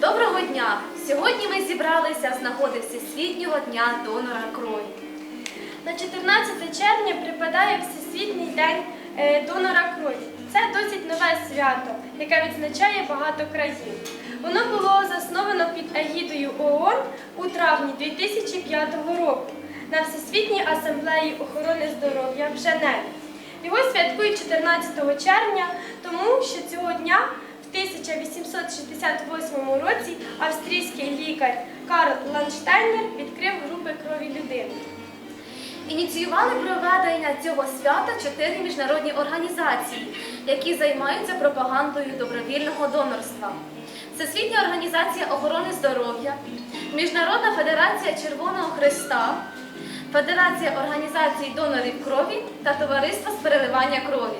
Доброго дня! Сьогодні ми зібралися з нагоди Всесвітнього дня донора крові. На 14 червня припадає Всесвітній день е, донора крові. Це досить нове свято, яке відзначає багато країн. Воно було засновано під егідою ООН у травні 2005 року на Всесвітній асамблеї охорони здоров'я в Женеві. Його святкують 14 червня, тому що цього дня в 1868 році австрійський лікар Карл Ланштейнер відкрив групи крові людини. Ініціювали проведення цього свята чотири міжнародні організації, які займаються пропагандою добровільного донорства. Всесвітня організація охорони здоров'я, Міжнародна федерація Червоного Христа, Федерація організацій донорів крові та Товариство з переливання крові.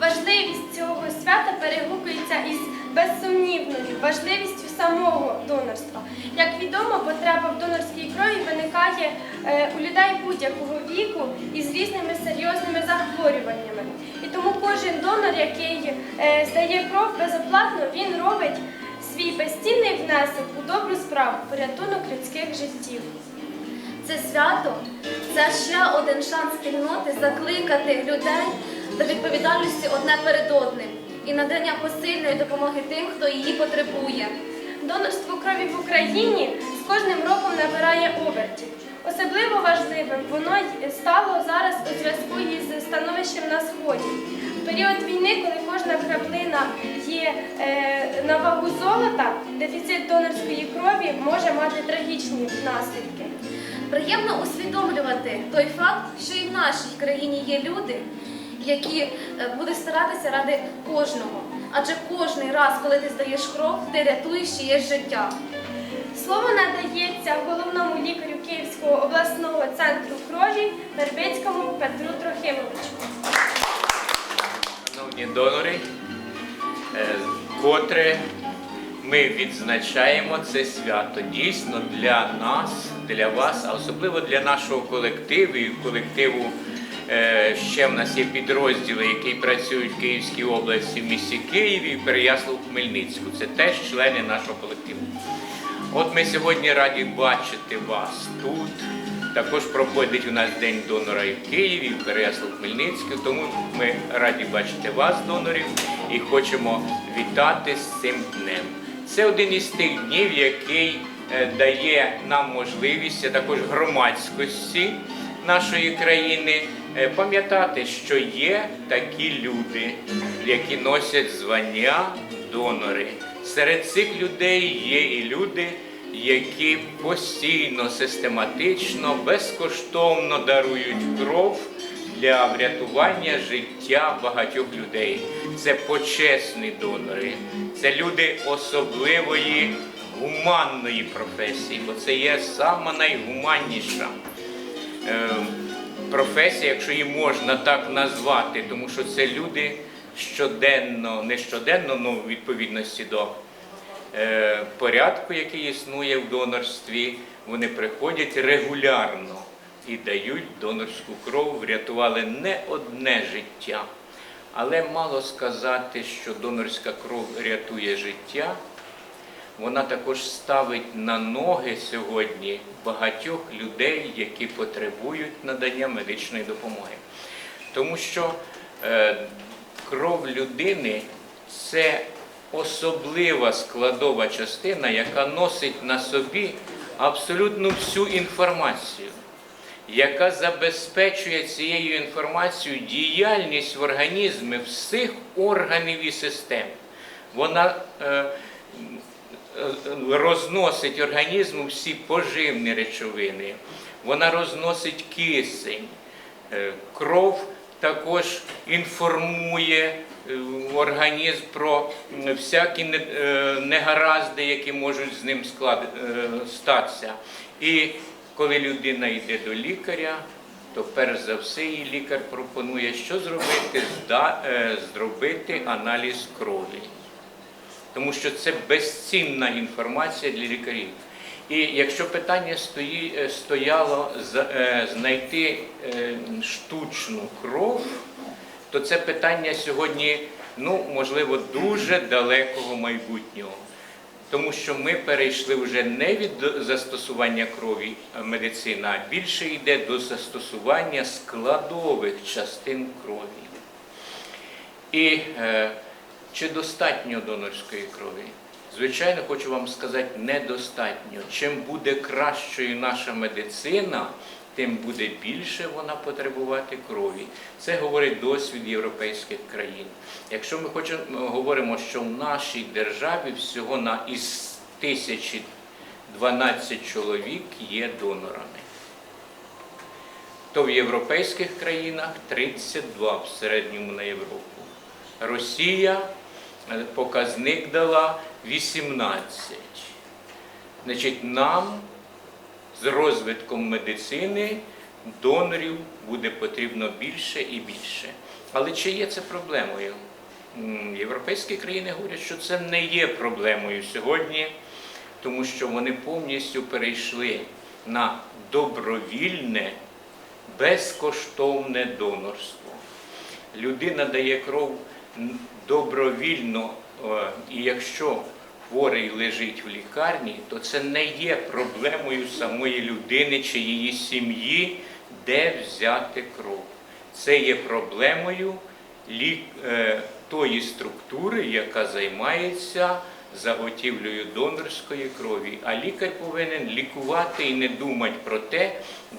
Важливість цього свята перегукується із безсумнівною важливістю самого донорства. Як відомо, потреба в донорській крові виникає е, у людей будь-якого віку із різними серйозними захворюваннями. І тому кожен донор, який е, здає кров безоплатно, він робить свій безцінний внесок у добру справу, порятунок людських життів. Це свято це ще один шанс спільноти закликати людей до відповідальності одне перед одним і надання посильної допомоги тим, хто її потребує. Донорство крові в Україні з кожним роком набирає обертів. Особливо важливим воно стало зараз у зв'язку із становищем на сході. В період війни, коли кожна краплина є е, на вагу золота, дефіцит донорської крові може мати трагічні наслідки. Приємно усвідомлювати той факт, що і в нашій країні є люди, які е, будуть старатися ради кожного. Адже кожний раз, коли ти здаєш кров, ти рятуєш чиєсь життя. Слово надається головному лікарю Київського обласного центру крові Вербицькому Петру Трохимовичу. Шановні донори, е, котре ми відзначаємо це свято дійсно для нас, для вас, а особливо для нашого колективу і колективу. е, Ще в нас є підрозділи, які працюють в Київській області, в місті Києві Переяслав Хмельницьку. Це теж члени нашого колективу. От ми сьогодні раді бачити вас тут. Також проходить у нас День донора в Києві, в Переяслав Хмельницькому. Тому ми раді бачити вас, донорів, і хочемо вітати з цим днем. Це один із тих днів, який дає нам можливість, а також громадськості нашої країни е, пам'ятати, що є такі люди, які носять звання донори. Серед цих людей є і люди, які постійно, систематично, безкоштовно дарують кров для врятування життя багатьох людей. Це почесні донори, це люди особливої гуманної професії, бо це є сама найгуманніша е, професія, якщо її можна так назвати, тому що це люди щоденно, не щоденно, але в відповідності до е, порядку, який існує в донорстві, вони приходять регулярно і дають донорську кров, врятували не одне життя. Але мало сказати, що донорська кров рятує життя. Вона також ставить на ноги сьогодні багатьох людей, які потребують надання медичної допомоги. Тому що е, кров людини це особлива складова частина, яка носить на собі абсолютно всю інформацію, яка забезпечує цією інформацією діяльність в організмі всіх органів і систем. Вона е, розносить організму всі поживні речовини, вона розносить кисень, Е, кров також інформує е, організм про всякі е, негаразди, які можуть з ним е, статися. І коли людина йде до лікаря, то перш за все їй лікар пропонує, що зробити, е, зробити аналіз крові тому що це безцінна інформація для лікарів. І якщо питання е, стояло е, знайти е, штучну кров, то це питання сьогодні ну, можливо, дуже далекого майбутнього. Тому що ми перейшли вже не від застосування крові медицина, а більше йде до застосування складових частин крові. І чи достатньо донорської крові? Звичайно, хочу вам сказати, недостатньо. Чим буде кращою наша медицина, тим буде більше вона потребувати крові. Це говорить досвід європейських країн. Якщо ми хочемо говоримо, що в нашій державі всього на із тисячі 12 чоловік є донорами, то в європейських країнах 32 в середньому на Європу. Росія е, показник дала 18. Значить, нам з розвитком медицини донорів буде потрібно більше і більше. Але чи є це проблемою? Європейські країни говорять, що це не є проблемою сьогодні, тому що вони повністю перейшли на добровільне, безкоштовне донорство. Людина дає кров добровільно, е, і якщо хворий лежить в лікарні, то це не є проблемою самої людини чи її сім'ї, де взяти кров. Це є проблемою е, тої структури, яка займається заготівлею донорської крові. А лікар повинен лікувати і не думати про те,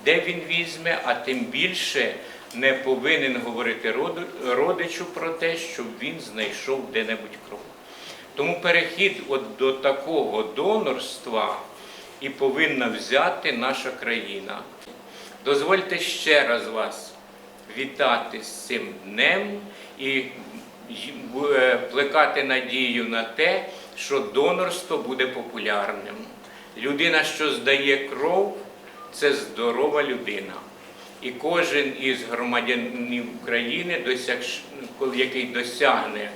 де він візьме, а тим більше не повинен говорити родичу про те, щоб він знайшов де-небудь кров. Тому перехід от до такого донорства і повинна взяти наша країна. Дозвольте ще раз вас вітати з цим днем і е, плекати надію на те, що донорство буде популярним. Людина, що здає кров, це здорова людина. І кожен із громадянів України, досягш- який досягне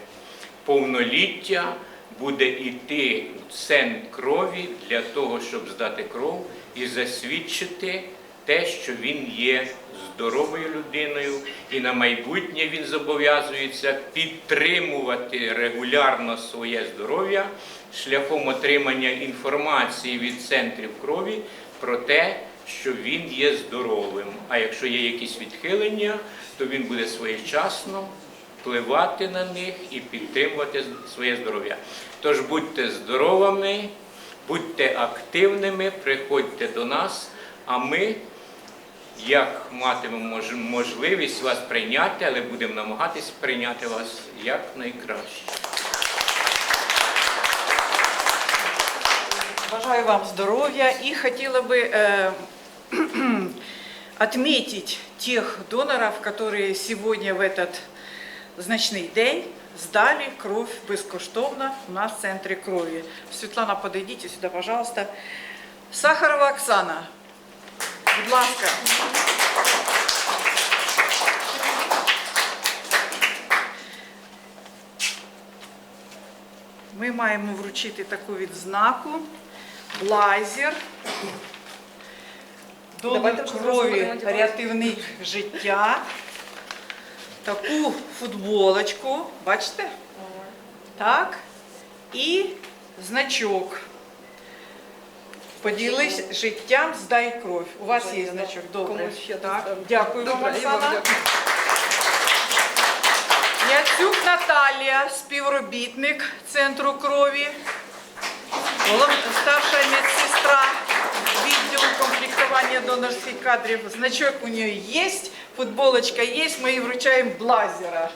повноліття, буде йти в центр крові для того, щоб здати кров і засвідчити те, що він є здоровою людиною, і на майбутнє він зобов'язується підтримувати регулярно своє здоров'я шляхом отримання інформації від центрів крові про те, що він є здоровим. А якщо є якісь відхилення, то він буде своєчасно впливати на них і підтримувати своє здоров'я. Тож будьте здоровими, будьте активними, приходьте до нас, а ми, як матимемо можливість вас прийняти, але будемо намагатись прийняти вас якнайкраще. Бажаю вам здоровья и хотела бы э, отметить тех доноров, которые сегодня в этот значный день сдали кровь безкоштовно у нас в центре крови. Светлана, подойдите сюда, пожалуйста. Сахарова Оксана. Будь ласка. Ми маємо вручити таку відзнаку. Донор Давайте крові, рятівник життя. Таку футболочку, бачите? Так. І значок. Поділись життям, здай кров. У вас є значок. Добре. Комусь ще Так. Дякую вам, Добре, і вам Оксана. дякую. Яцюк Наталія, співробітник центру крові, старша медсестра відділу комплектування донорських кадрів. Значок у нее є, футболочка є, ми їй вручаємо блазера.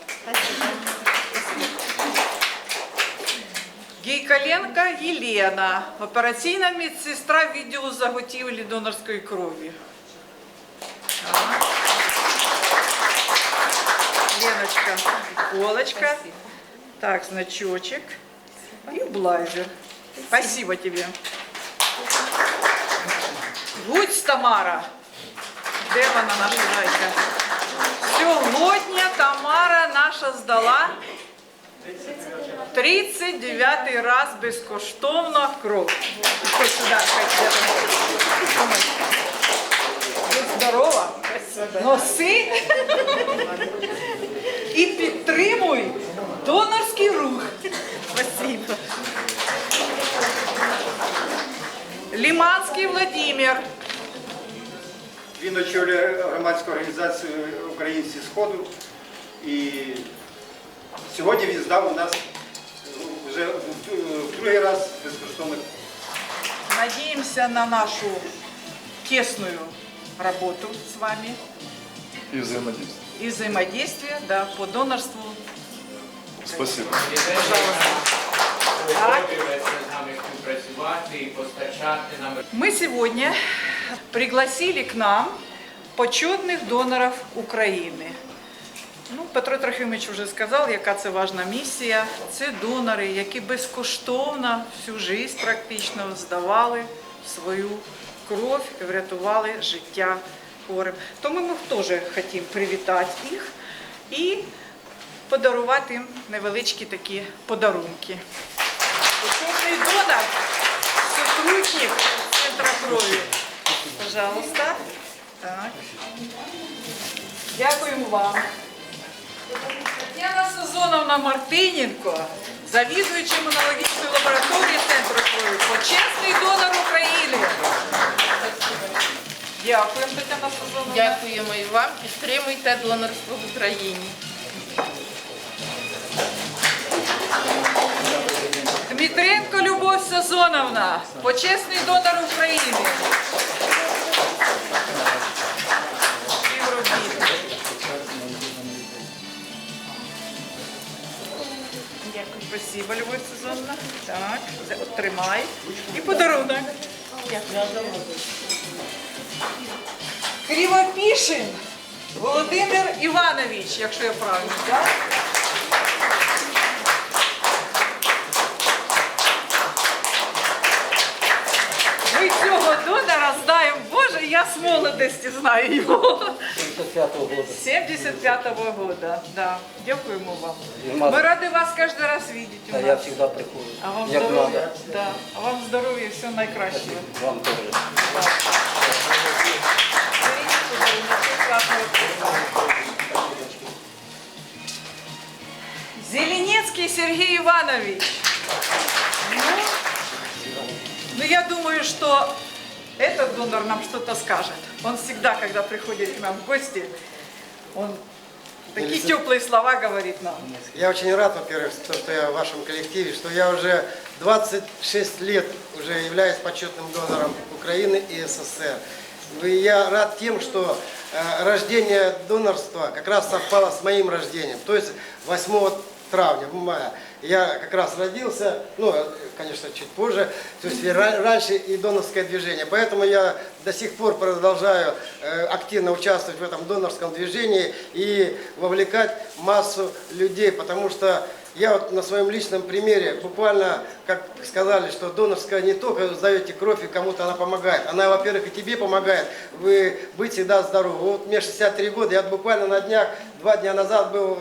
Гейкаленко Єлена, операційна медсестра відділу заготівлі донорської крові. Так. Леночка, футболочка. Так, значочек. И блайзер. Спасибо тебе. Гуць Тамара. Де вона наша зайка? Сьогодні Тамара наша здала 39 раз безкоштовно кров. Ось сюди. Будь здорова. Носи і підтримуй Донорский рух. Спасибо. Лиманский Владимир. Він очолює громадську організацію Українці Сходу. І сьогодні він здав у нас вже в другий раз безкоштовно Надеемся на нашу тесную работу с вами И взаимодействие. и взаимодействие да, по донорству. Спасибо. З нами співпрацювати і постачати нам сегодня пригласили к нам почетных доноров України. Ну, Петро Трохимович вже сказав, яка це важна місія. Це донори, які безкоштовно всю життя практично здавали свою кров і врятували життя хворим. Тому ми теж хочемо привітати їх і подарувати їм невеличкі такі подарунки. Почетний донор, сотрудник Центра крові. Пожалуйста. Так. Дякуємо вам. Тетяна Сезоновна Мартиненко, завідуюча імунологічної лабораторії Центру крові, почесний донор України. Дякуємо, Тетяна Сезоновна. Дякуємо і вам. Підтримуйте донорство в Україні. Дмитренко Любов Сезоновна, почесний донор України. Дякую. Спасибо, Любов Сезоновна. Так, це от тримай. І подарунок. Кривопішин Володимир Іванович, якщо я правильно, так? Ми цього донора знаємо. Боже, я з молодості знаю його. 75-го года. 75-го года, да. Дякуємо вам. Нема- Ми раді вас кожен раз бачити у А я нас. всегда прихожу. А вам Як здоров'я, надо. да. а вам здоров'я, і все найкраще. Вам тоже. Зеленецкий Сергей Иванович. Ну, ну, я думаю, что этот донор нам что-то скажет. Он всегда, когда приходит к нам в гости, он такие теплые слова говорит нам. Я очень рад, во-первых, то, что я в вашем коллективе, что я уже 26 лет уже являюсь почетным донором Украины и СССР. И я рад тем, что э, рождение донорства как раз совпало с моим рождением, то есть 8 травня, мая. Я как раз родился, ну, э, конечно, чуть позже, то есть и ра- раньше и донорское движение. Поэтому я до сих пор продолжаю э, активно участвовать в этом донорском движении и вовлекать массу людей, потому что я вот на своем личном примере буквально, как сказали, что донорская не только сдаете кровь и кому-то она помогает. Она, во-первых, и тебе помогает вы быть всегда здоровы. Вот мне 63 года, я буквально на днях, два дня назад был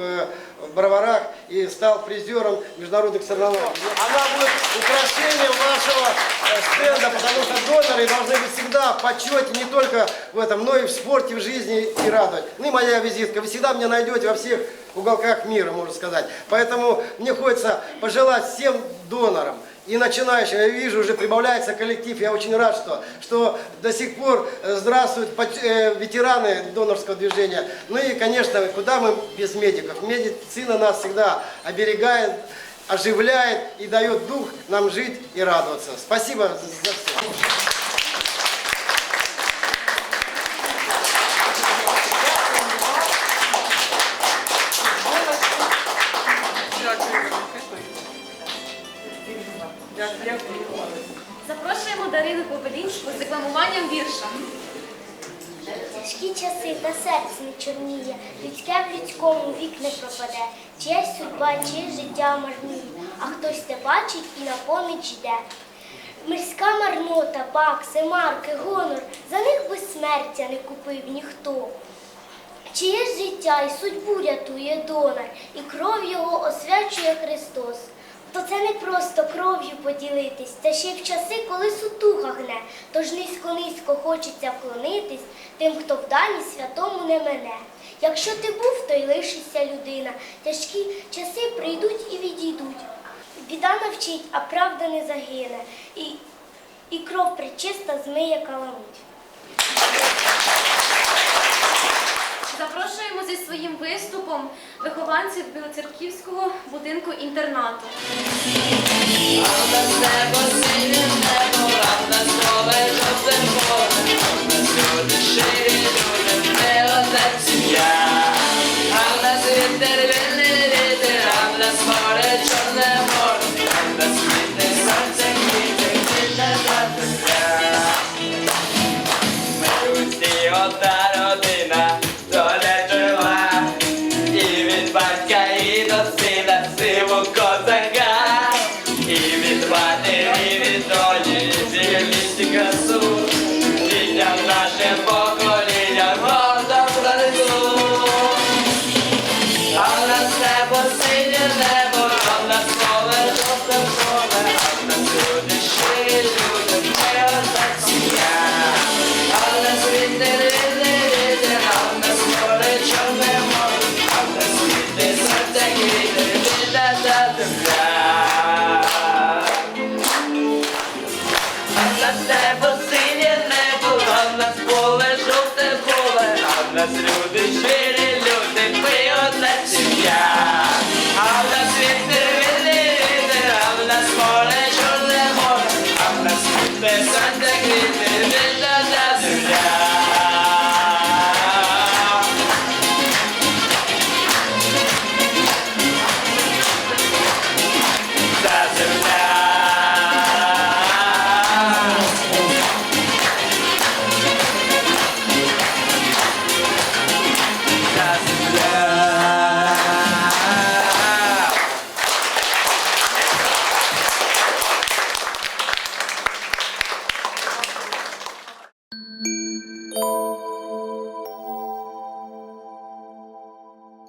в Броварах и стал призером международных соревнований. Она будет украшением вашего э, стенда, потому что доноры должны быть всегда в почете не только в этом, но и в спорте, в жизни и радовать. Ну и моя визитка. Вы всегда меня найдете во всех уголках мира, можно сказать. Поэтому мне хочется пожелать всем донорам и начинающим, я вижу, уже прибавляется коллектив, я очень рад, что, что до сих пор э, здравствуют э, ветераны донорского движения. Ну и, конечно, куда мы без медиков? Медицина нас всегда оберегает, оживляет и дает дух нам жить и радоваться. Спасибо за все. В вік не пропаде, чиясь судьба, чиє життя марніє, а хтось те бачить і на поміч йде. Мирська марнота, бакси, марки, гонор, за них безсмертя не купив ніхто. Чиє життя і судьбу рятує донор, і кров його освячує Христос. То це не просто кров'ю поділитись, це ще й в часи, коли сутуха гне, тож низько-низько хочеться вклонитись тим, хто в дані святому не мене. Якщо ти був, то й лишишся людина. Тяжкі часи прийдуть і відійдуть. Біда навчить, а правда не загине. І, і кров причиста змиє каламуть. Запрошуємо зі своїм виступом вихованців Білоцерківського будинку інтернату. Усі